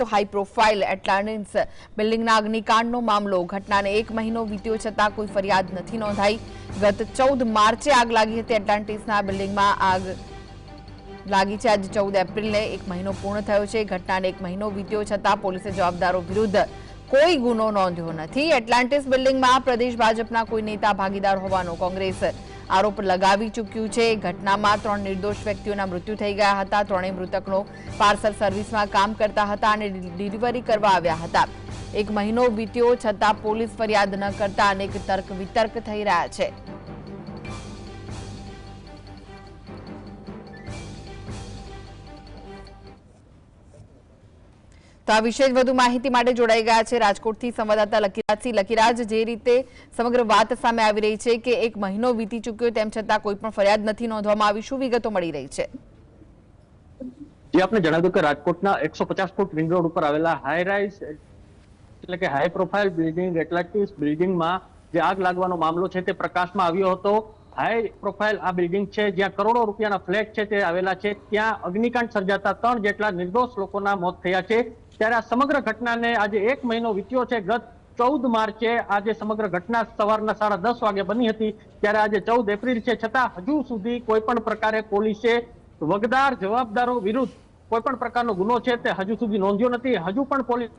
તો high profile Atlantis બિલ્ડિંગના અગ્નિકાંડનો મામલો. ઘટનાને એક મહિનો વીત્યો છતાં કોઈ ફરિયાદ નથી નોંધાઈ. ગત ચૌદ માર્ચે આગ લાગી હતી એટલાન્ટિસના બિલ્ડિંગમાં આગ લાગી છે આજે ચૌદ એપ્રિલને. એક મહિનો પૂર્ણ થયો છે. ઘટનાને એક મહિનો વીત્યો છતાં પોલીસે જવાબદારો વિરુદ્ધ કોઈ ગુનો નોંધ્યો નથી. એટલાન્ટિસ બિલ્ડિંગમાં પ્રદેશ ભાજપના કોઈ નેતા ભાગીદાર હોવાનો કોંગ્રેસ આરોપ લગાવી ચૂક્યું છે. ઘટનામાં ત્રણ નિર્દોષ વ્યક્તિઓના મૃત્યુ થઈ ગયા હતા. ત્રણેય મૃતકનો પાર્સલ સર્વિસમાં કામ કરતા હતા અને ડિલિવરી કરવા આવ્યા હતા. એક મહિનો વીત્યો છતાં પોલીસ ફરિયાદ ન કરતા અનેક તર્ક વિતર્ક થઈ રહ્યા છે. તો આ વિશે વધુ માહિતી માટે જોડાઈ ગયા છે રાજકોટથી સંવાદદાતા લકીરાજસિંહ લકીરાજ, જે રીતે સમગ્ર વાત સામે આવી રહી છે કે એક મહિનો વીતી ચૂક્યો તેમ છતાં કોઈ પણ ફરિયાદ નથી નોંધવામાં આવી, શું વિગતો મળી રહી છે? જે આપણે જણાવ્યું કે રાજકોટના એકસો પચાસ ફૂટ રિંગ રોડ ઉપર આવેલા હાઈ રાઇઝ એટલે કે હાઈ પ્રોફાઇલ બિલ્ડિંગ એટલાન્ટિસ બિલ્ડિંગમાં જે આગ લાગવાનો મામલો છે તે પ્રકાશમાં આવ્યો હતો. હાઈ પ્રોફાઇલ આ બિલ્ડિંગ છે, જ્યાં કરોડો રૂપિયાના ફ્લેટ છે તે આવેલા છે. ત્યાં અગ્નિકાંડ સર્જાતા ત્રણ જેટલા નિર્દોષ લોકોના મોત થયા છે. ત્યારે આ સમગ્ર ઘટનાને આજે એક મહિનો વીત્યો છે. ગત ચૌદ માર્ચે આજે સમગ્ર ઘટના સવારના સાડા દસ વાગે બની હતી. ત્યારે આજે ચૌદ એપ્રિલ છે. છતાં હજુ સુધી કોઈ પણ પ્રકારે પોલીસે વગદાર જવાબદારો વિરુદ્ધ કોઈ પણ પ્રકારનો ગુનો છે તે હજુ સુધી નોંધ્યો નથી. હજુ પણ પોલીસ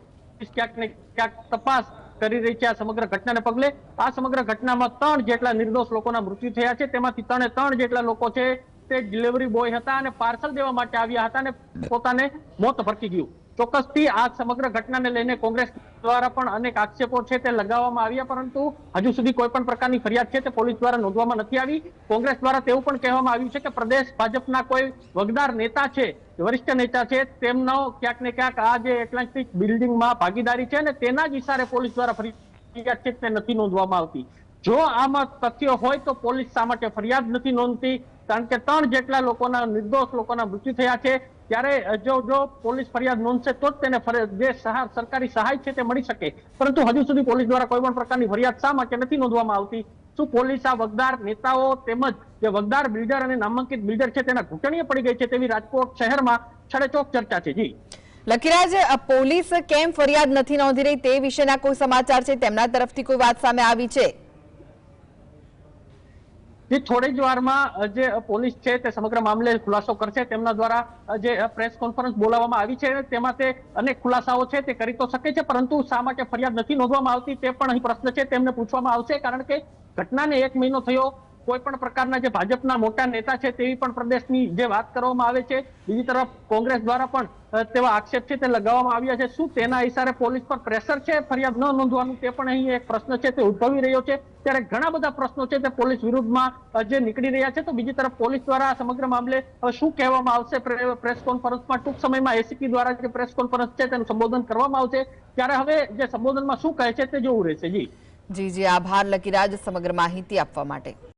ક્યાંક ને ક્યાંક તપાસ કરી રહી છે આ સમગ્ર ઘટનાને પગલે. આ સમગ્ર ઘટનામાં ત્રણ જેટલા નિર્દોષ લોકોના મૃત્યુ થયા છે. તેમાંથી ત્રણે ત્રણ જેટલા લોકો છે તે ડિલિવરી બોય હતા અને પાર્સલ દેવા માટે આવ્યા હતા અને પોતાને મોત ભરકી ગયું. ચોક્કસથી આ સમગ્ર ઘટનાને લઈને કોંગ્રેસ દ્વારા પણ અનેક આક્ષેપો છે તે લગાવવામાં આવ્યા, પરંતુ હજુ સુધી કોઈ પણ પ્રકારની ફરિયાદ છે તે પોલીસ દ્વારા નોંધવામાં નથી આવી. કોંગ્રેસ દ્વારા તેવું પણ કહેવામાં આવ્યું છે કે પ્રદેશ ભાજપના કોઈ વગદાર નેતા છે, વરિષ્ઠ નેતા છે, તેમનો ક્યાંક ને ક્યાંક આ જે એટલાન્ટિક બિલ્ડિંગમાં ભાગીદારી છે ને તેના જ ઇશારે પોલીસ દ્વારા ફરિયાદ છે તે નથી નોંધવામાં આવતી. જો આમાં તથ્ય હોય તો પોલીસ શા માટે ફરિયાદ નથી નોંધતી? કારણ કે ત્રણ જેટલા લોકોના નિર્દોષ લોકોના મૃત્યુ થયા છે ત્યારે જો જો પોલીસ ફરિયાદ નોંધશે તો જ તેને જે સરકારી સહાય છે તે મળી શકે. પરંતુ હજુ સુધી પોલીસ દ્વારા કોઈ પણ પ્રકારની ફરિયાદ શા માટે નથી નોંધવામાં આવતી? શું પોલીસ આ વગદાર નેતાઓ તેમજ જે વગદાર બિલ્ડર અને નામાંકિત બિલ્ડર છે તેના ઘૂંટણીએ પડી ગઈ છે તેવી રાજકોટ શહેરમાં છડેચોક ચર્ચા છે. જી. લકીરાજ પોલીસ કેમ ફરિયાદ નથી નોંધી રહી તે વિશેના કોઈ સમાચાર છે? તેમના તરફથી કોઈ વાત સામે આવી છે? જે થોડી જ વારમાં જે પોલીસ છે તે સમગ્ર મામલે ખુલાસો કરશે. તેમના દ્વારા જે પ્રેસ કોન્ફરન્સ બોલાવવામાં આવી છે, તેમાં તે અનેક ખુલાસાઓ છે, તે કરી તો શકે છે, પરંતુ શા માટે ફરિયાદ નથી નોંધવામાં આવતી તે પણ અહીં પ્રશ્ન છે, તેમને પૂછવામાં આવશે, કારણ કે ઘટનાને એક મહિનો થયો કોઈ પણ પ્રકારના જે ભાજપના મોટા નેતા છે તેવી પણ પ્રદેશની જે વાત કરવામાં આવે છે, બીજી તરફ કોંગ્રેસ દ્વારા પણ તેવા આક્ષેપ છે તે લગાવવામાં આવ્યા છે. શું તેના ઇશારે પોલીસ પર પ્રેશર છે? ફરિયાદ ન નોંધવાનું તે પણ અહીં એક પ્રશ્ન છે, તે ઉદ્ભવી રહ્યો છે. ત્યારે ઘણા બધા પ્રશ્નો છે તે પોલીસ વિરુદ્ધમાં જે નીકળી રહ્યા છે. તો બીજી તરફ પોલીસ દ્વારા સમગ્ર મામલે શું કહેવામાં આવશે? પ્રેસ કોન્ફરન્સમાં ટૂંક સમયમાં એસીપી દ્વારા જે પ્રેસ કોન્ફરન્સ છે તેનું સંબોધન કરવામાં આવશે. ત્યારે હવે જે સંબોધનમાં શું કહે છે તે જોવું રહેશે. જી. જી જી. આભાર, લકીરાજ, સમગ્ર માહિતી આપવા માટે.